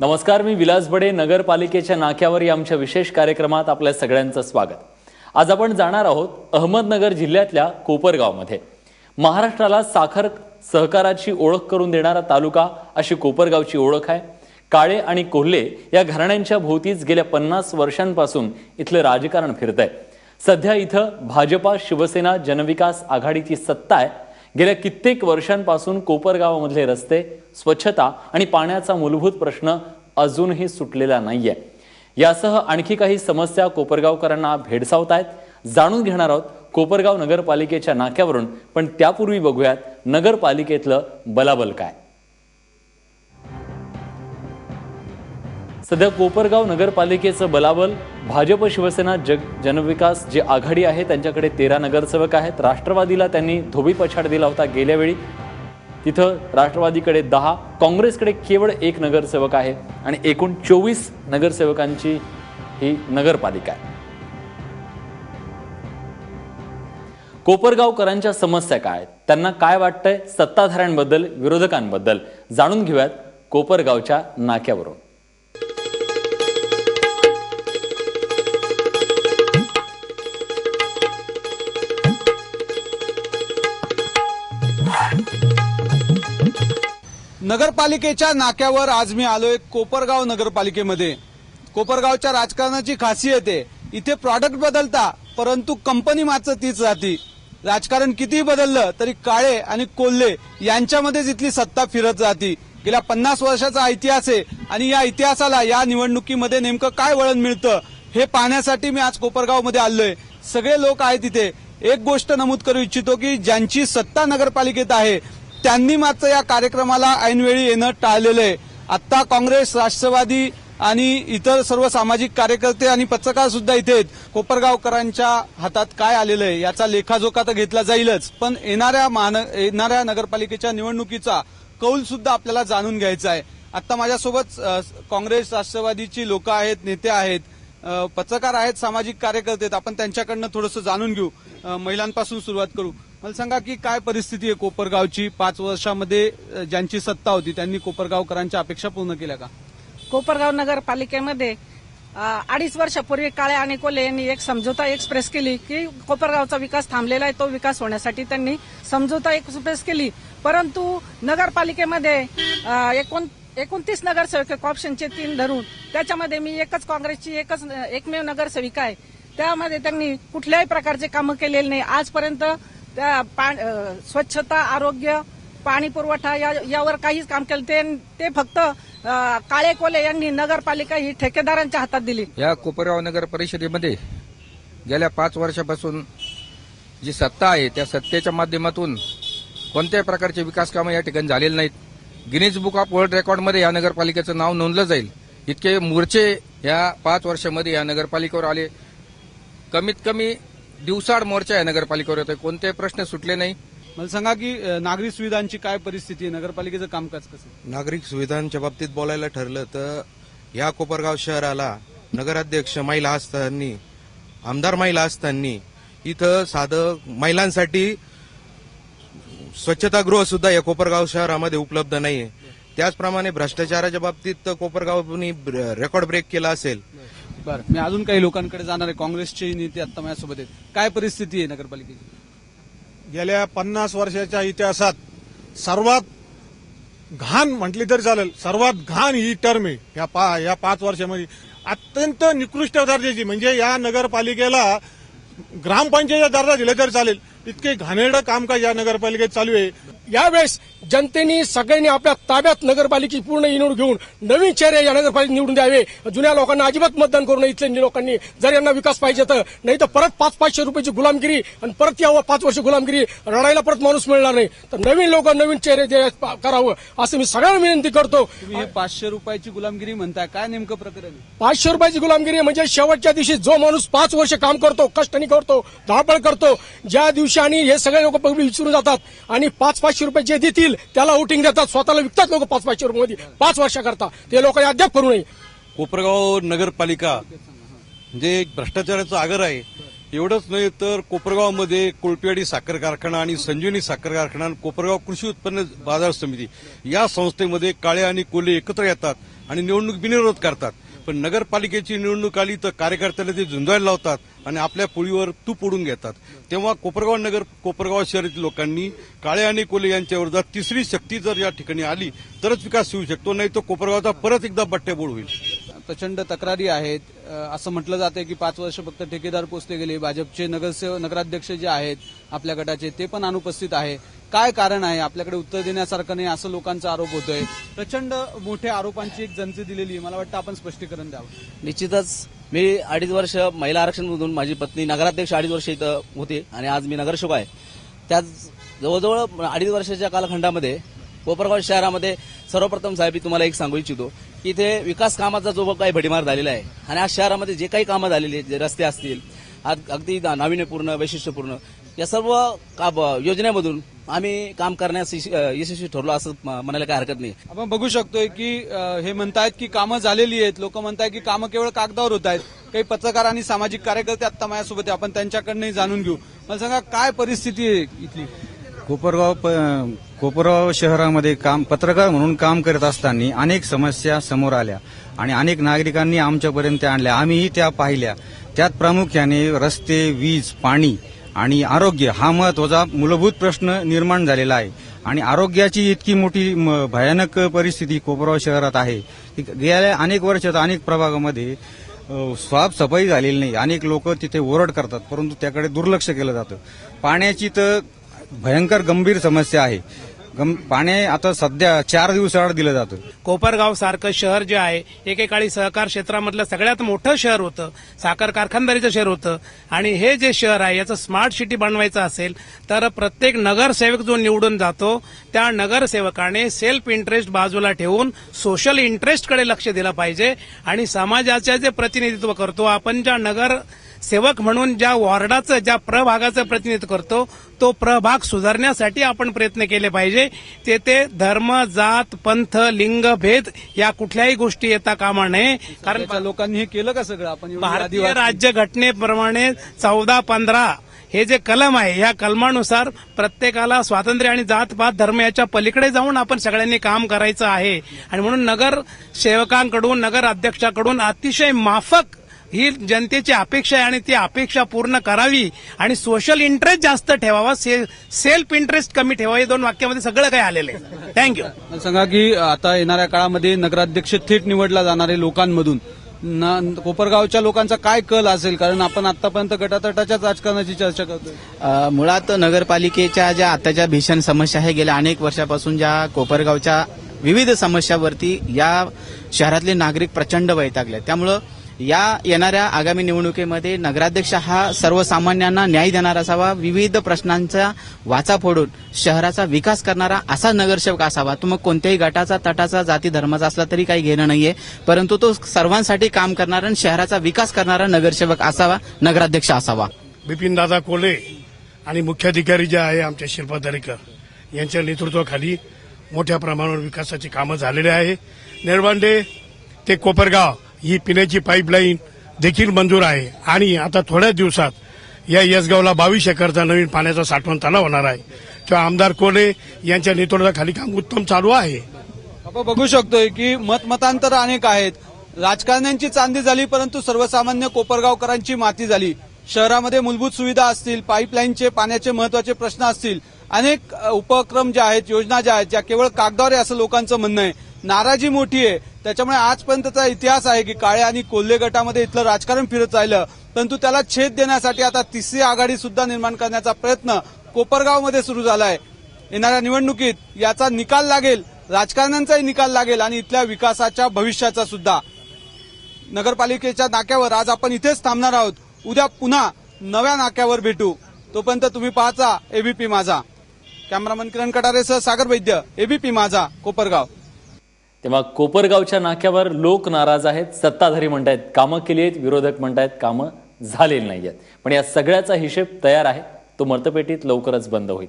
नमस्कार मी विलास बडे नगरपालिकेच्या नाक्यावर या आमच्या विशेष कार्यक्रमात आपल्या सगळ्यांचं स्वागत. आज आपण जाणार आहोत अहमदनगर जिल्ह्यातल्या कोपरगावमध्ये. महाराष्ट्राला साखर सहकाराची ओळख करून देणारा तालुका अशी कोपरगावची ओळख आहे. काळे आणि कोल्हे या घराण्यांच्या भोवतीच गेल्या पन्नास वर्षांपासून इथलं राजकारण फिरत आहे सध्या इथं भाजपा शिवसेना जनविकास आघाडीची सत्ता आहे. गेल्या कित्येक वर्षांपासून कोपरगावामधले रस्ते स्वच्छता आणि पाण्याचा मूलभूत प्रश्न अजूनही सुटलेला नाहीये. यासह आणखी काही समस्या कोपरगावकरांना भेडसावत आहेत. जाणून घेणार आहोत कोपरगाव नगरपालिकेच्या नाक्यावरून पण त्यापूर्वी बघूयात नगरपालिकेतलं बलाबल काय. सध्या कोपरगाव नगरपालिकेचं बलाबल भाजप शिवसेना जग जनविकास जी आघाडी आहे त्यांच्याकडे तेरा नगरसेवक आहेत. राष्ट्रवादीला त्यांनी धोबी पछाड दिला होता गेल्यावेळी तिथं राष्ट्रवादीकडे दहा काँग्रेसकडे केवळ एक नगरसेवक आहे आणि एकूण चोवीस नगरसेवकांची ही नगरपालिका आहे. कोपरगावकरांच्या समस्या काय आहेत? त्यांना काय वाटतंय? सत्ताधाऱ्यांबद्दल विरोधकांबद्दल जाणून घेऊयात कोपरगावच्या नाक्यावरून. नगरपालिकेच्या नाक्यावर आज मी आलोय कोपरगाव नगरपालिकेमध्ये. कोपरगावच्या राजकारणाची खासियत आहे इथे प्रॉडक्ट बदलता परंतु कंपनी मात्र तीच राहती राजकारण कितीही बदललं तरी काळे आणि कोल्हे यांच्यामध्येच इथली सत्ता फिरत राहती गेल्या पन्नास वर्षाचा इतिहास आहे आणि या इतिहासाला या निवडणुकीमध्ये नेमकं काय वळण मिळतं हे पाहण्यासाठी मी आज कोपरगावमध्ये आलोय. सगळे लोक आहेत तिथे एक गोष्ट नमूद करू इच्छितो की ज्यांची सत्ता नगरपालिकेत आहे त्यांनी मात्र या कार्यक्रमाला ऐनवेळी येणं टाळलेलं आहे. आता काँग्रेस राष्ट्रवादी आणि इतर सर्व सामाजिक कार्यकर्ते आणि पत्रकार सुद्धा इथे आहेत. कोपरगावकरांच्या हातात काय आलेलं आहे याचा लेखाजोखा तर घेतला जाईलच. पण येणाऱ्या महान येणाऱ्या नगरपालिकेच्या निवडणुकीचा कौल सुद्धा आपल्याला जाणून घ्यायचा आहे. आता माझ्यासोबत काँग्रेस राष्ट्रवादीची लोक आहेत नेते आहेत पत्रकार आहेत सामाजिक कार्यकर्ते आहेत. आपण त्यांच्याकडनं थोडंसं जाणून घेऊ. महिलांपासून सुरुवात करू. मला सांगा की काय परिस्थिती आहे कोपरगावची? पाच वर्षामध्ये ज्यांची सत्ता होती त्यांनी कोपरगावकरांच्या अपेक्षा पूर्ण केल्या का? कोपरगाव नगरपालिकेमध्ये अडीच वर्षापूर्वी काळे आणि कोले यांनी एक समझोता एक्सप्रेस केली की कोपरगावचा विकास थांबलेला आहे तो विकास होण्यासाठी त्यांनी समझोता एक्सप्रेस केली. परंतु नगरपालिकेमध्ये एकोण एकोणतीस नगरसेवक ऑप्शनचे तीन धरून त्याच्यामध्ये मी एकच काँग्रेसची एकच एकमेव नगरसेविका आहे. त्यामध्ये त्यांनी कुठल्याही प्रकारचे कामं केलेले नाही. आजपर्यंत त्या पा- स्वच्छता आरोग्य पाणी पुरवठा या यावर काहीच काम केलं. ते ते फक्त काळे कोले यांनी नगरपालिका ही ठेकेदारांच्या हातात दिली. या कोपरगाव नगर परिषदेमध्ये गेल्या पाच वर्षापासून जी सत्ता आहे त्या सत्तेच्या माध्यमातून कोणत्याही प्रकारचे विकास कामं या ठिकाणी झालेले नाहीत. गिनीज बुक ऑफ वर्ल्ड रेकॉर्डमध्ये या नगरपालिकेचं नाव नोंदलं जाईल. इतके मोर्चे या पाच वर्षामध्ये या नगरपालिकेवर आले. कमीत कमी दिवसाड मोर्चा या नगरपालिकेवर येतोय कोणतेही प्रश्न सुटले नाही. मला सांगा की अ, नागरी सुविधांची काय परिस्थिती आहे? नगरपालिकेचं कामकाज कसं आहे? नागरिक सुविधांच्या बाबतीत बोलायला ठरलं तर या कोपरगाव शहराला नगराध्यक्ष महिला असताना आमदार महिला असताना इथं साधं महिलांसाठी स्वच्छतागृह सुद्धा या कोपरगाव शहरामध्ये उपलब्ध नाहीये. त्याचप्रमाणे भ्रष्टाचाराच्या बाबतीत तर कोपरगावनी रेकॉर्ड ब्रेक केला असेल. बरं. मी अजून काही लोकांकडे जाणार आहे. काँग्रेसचे नेते आता माझ्यासोबत आहेत. काय परिस्थिती आहे नगरपालिकेची? गेल्या पन्नास वर्षाच्या इतिहासात सर्वात घाण म्हटली तरी चालेल. सर्वात घाण ही टर्म आहे. या पा या पाच वर्षामध्ये. अत्यंत निकृष्ट दर्जाची. म्हणजे या नगरपालिकेला ग्रामपंचायत दर्जा दिला तरी चालेल. इतके घाणेरडं कामकाज या नगरपालिकेत चालू आहे. यावेळेस जनतेने सगळ्यांनी आपल्या ताब्यात नगरपालिके पूर्ण निवडून घेऊन नवीन चेहरे या नगरपालिकेत निवडून द्यावे. जुन्या लोकांना अजिबात मतदान करू नये इथल्या लोकांनी. जर यांना विकास पाहिजे तर. नाही तर परत पाच पाचशे रुपयाची गुलामगिरी आणि परत यावं पाच वर्ष गुलामगिरी. रडायला परत माणूस मिळणार नाही. तर नवीन लोक नवीन चेहरे करावं. असं मी सगळ्यांना विनंती करतो. हे पाचशे रुपयाची गुलामगिरी म्हणताय. काय नेमकं प्रकरण पाचशे रुपयाची गुलामगिरी म्हणजे शेवटच्या दिवशी जो माणूस पाच वर्ष काम करतो कष्टाने करतो धावपळ करतो ज्या दिवशी आणि हे सगळे लोक विचारून जातात आणि पाच पाचशे पाचशे रुपये जे देतील त्याला वोटिंग देतात. स्वतःला विकतात लोक पाच पाचशे रुपये पाच वर्षाकरता. ते लोक अद्याप करू नये. कोपरगाव नगरपालिका म्हणजे एक भ्रष्टाचाराचं आगर आहे एवढंच नाही तर कोपरगावमध्ये कोळपेवाडी साखर कारखाना आणि संजीवनी साखर कारखाना आणि कोपरगाव कृषी उत्पन्न बाजार समिती या संस्थेमध्ये काळे आणि कोले एकत्र येतात आणि निवडणूक बिनविरोध करतात. पण नगरपालिकेची निवडणूक आली तर कार्यकर्त्याला ते झुंजायला लावतात. आणि आपल्या पुळीवर तूप उडून घेतात. तेव्हा कोपरगाव नगर कोपरगाव शहरातील लोकांनी काळे आणि कोले यांच्या विरोधात तिसरी शक्ती जर या ठिकाणी आली तरच विकास होऊ शकतो नाही तर कोपरगावचा परत एकदा बट्ट्याबोळ होईल. प्रचंड तक्रारी आहेत. असं म्हटलं जाते की पाच वर्ष फक्त ठेकेदार पोचले गेले भाजपचे नगरसेवक नगराध्यक्ष जे आहेत आपल्या गटाचे ते पण अनुपस्थित आहे. काय कारण आहे? आपल्याकडे उत्तर देण्यासारखं नाही असं लोकांचा आरोप होतोय. प्रचंड मोठ्या आरोपांची एक जंच दिलेली आहे. मला वाटतं आपण स्पष्टीकरण द्यावं. निश्चितच मी अडीच वर्ष महिला आरक्षणमधून माझी पत्नी नगराध्यक्ष अडीच वर्ष इथं होते आणि आज मी नगरसेवक आहे. त्याच जवळजवळ अडीच वर्षाच्या कालखंडामध्ये कोपरगाव शहरामध्ये सर्वप्रथम साहेब मी तुम्हाला एक सांगू इच्छितो की इथे विकास कामाचा जो काही भडीमार झालेला आहे आणि आज शहरामध्ये जे काही कामं झालेली आहेत जे रस्ते असतील आज अगदी नाविन्यपूर्ण वैशिष्ट्यपूर्ण या सर्व का- योजनेमधून आम्ही काम करण्यास यश- यशस्वी ठरलो असं म्हणायला काही हरकत नाही. आपण बघू शकतोय की हे म्हणतायत की कामं झालेली आहेत. लोक म्हणतायत की कामं केवळ कागदावर होत आहेत. काही पत्रकार आणि सामाजिक कार्यकर्ते आता माझ्यासोबत आहे आपण त्यांच्याकडनंही जाणून घेऊ. मला सांगा काय परिस्थिती आहे इथली? कोपरगाव प- कोपरगाव शहरामध्ये काम पत्रकार म्हणून काम करत असताना अनेक समस्या समोर आल्या आणि अनेक नागरिकांनी आमच्यापर्यंत आणल्या. आम्हीही त्या पाहिल्या. त्यात प्रामुख्याने रस्ते वीज पाणी आणि आरोग्य हा महत्त्वाचा मूलभूत प्रश्न निर्माण झालेला आहे. आणि आरोग्याची इतकी मोठी म- भयानक परिस्थिती कोपरगाव शहरात आहे. की गेल्या अनेक वर्षात अनेक प्रभागामध्ये अ, साफसफाई झालेली नाही. अनेक लोक तिथे ओरड करतात परंतु त्याकडे दुर्लक्ष केलं जातं. पाण्याची तर भयंकर गंभीर समस्या आहे. पाणी आता सध्या चार दिवसाआड दिलं जातं. कोपरगाव सारखं शहर जे आहे एकेकाळी सहकार क्षेत्रामधलं सगळ्यात मोठं शहर होतं. साखर कारखानदारीचं शहर होतं. आणि हे जे शहर आहे याचं स्मार्ट सिटी बनवायचं असेल तर प्रत्येक नगरसेवक जो निवडून जातो त्या नगरसेवकाने सेल्फ इंटरेस्ट बाजूला ठेवून सोशल इंटरेस्टकडे लक्ष दिलं पाहिजे. आणि समाजाचे जे प्रतिनिधित्व करतो आपण ज्या नगर सेवक म्हणून ज्या वॉर्डाचं ज्या प्रभागाचं प्रतिनिधित्व करतो तो प्रभाग सुधारण्यासाठी आपण प्रयत्न केले पाहिजे. तेथे धर्म जात पंथ लिंग भेद या कुठल्याही गोष्टी येता कामा नये. कारण लोकांनी हे केलं का सगळं? आपण भारतीय. राज्य घटनेप्रमाणे चौदा पंधरा हे जे कलम आहे या कलमानुसार प्रत्येकाला स्वातंत्र्य आणि जात पात धर्म याच्या पलीकडे जाऊन आपण सगळ्यांनी काम करायचं आहे. आणि म्हणून नगर सेवकांकडून नगर अध्यक्षाकडून अतिशय माफक ही जनतेची अपेक्षा आहे आणि ती अपेक्षा पूर्ण करावी आणि सोशल इंटरेस्ट जास्त ठेवावा से- सेल्फ इंटरेस्ट कमी ठेवावा या दोन वाक्यामध्ये सगळं काही आलेलं आहे. थँक्यू मला सांगा की आता येणाऱ्या काळामध्ये नगराध्यक्ष थेट निवडला जाणारे लोकांमधून. न- कोपरगावच्या लोकांचा काय कल असेल? कारण आपण आतापर्यंत गटातटाच्याच राजकारणाची चर्चा करतोय. अ, मुळात नगरपालिकेच्या ज्या आताच्या भीषण समस्या आहे गेल्या अनेक वर्षापासून ज्या कोपरगावच्या विविध समस्यावरती या शहरातले नागरिक प्रचंड वैतागले. त्यामुळं या येणाऱ्या आगामी निवडणुकीमध्ये नगराध्यक्ष हा सर्वसामान्यांना न्याय देणारा असावा विविध प्रश्नांचा वाचा फोडून शहराचा विकास करणारा असा नगरसेवक असावा. तो मग कोणत्याही गटाचा तटाचा जाती धर्माचा असला तरी काही घेणं नाहीये. परंतु तो सर्वांसाठी काम करणारा आणि शहराचा विकास करणारा नगरसेवक असावा नगराध्यक्ष असावा. बिपिनदादा कोले आणि मुख्याधिकारी जे आहे आमच्या शिल्पा दरेकर यांच्या नेतृत्वाखाली मोठ्या प्रमाणावर विकासाची कामं झालेली आहे. निर्बांडे ते कोपरगाव. ही पिण्याची पाईपलाईन देखील मंजूर आहे. आणि आता थोड्याच दिवसात या यसगावला बावीस एकरचा नवीन पाण्याचा साठवण तलाव होणार आहे. किंवा आमदार कोले यांच्या नेतृत्वाखाली काम उत्तम चालू आहे. आपण बघू शकतोय की मतमतांतर अनेक आहेत. राजकारण्यांची चांदी झाली परंतु सर्वसामान्य कोपरगावकरांची माती झाली. शहरामध्ये मूलभूत सुविधा असतील पाईपलाईनचे पाण्याचे महत्त्वाचे प्रश्न असतील. अनेक उपक्रम ज्या आहेत योजना ज्या आहेत ज्या केवळ कागदावर आहे असं लोकांचं म्हणणं आहे. नाराजी मोठी आहे. त्याच्यामुळे आजपर्यंतचा इतिहास आहे की काळे आणि कोल्हे गटामध्ये इथलं राजकारण फिरत राहिलं. परंतु त्याला छेद देण्यासाठी आता तिसरी आघाडी सुद्धा निर्माण करण्याचा प्रयत्न कोपरगावमध्ये सुरू झाला आहे येणाऱ्या निवडणुकीत याचा निकाल लागेल राजकारण्यांचाही निकाल लागेल आणि इथल्या विकासाच्या भविष्याचा सुद्धा. नगरपालिकेच्या नाक्यावर आज आपण इथेच थांबणार आहोत. उद्या पुन्हा नव्या नाक्यावर भेटू. तोपर्यंत तुम्ही पाहता एबीपी माझा. कॅमेरामन किरण कटारेसह सागर वैद्य एबीपी माझा कोपरगाव. तेव्हा कोपरगावच्या नाक्यावर लोक नाराज आहेत सत्ताधारी म्हणतायत कामं केली आहेत विरोधक म्हणतायत कामं झालेली नाही आहेत पण या सगळ्याचा हिशेब तयार आहे. तो मतपेटीत लवकरच बंद होईल.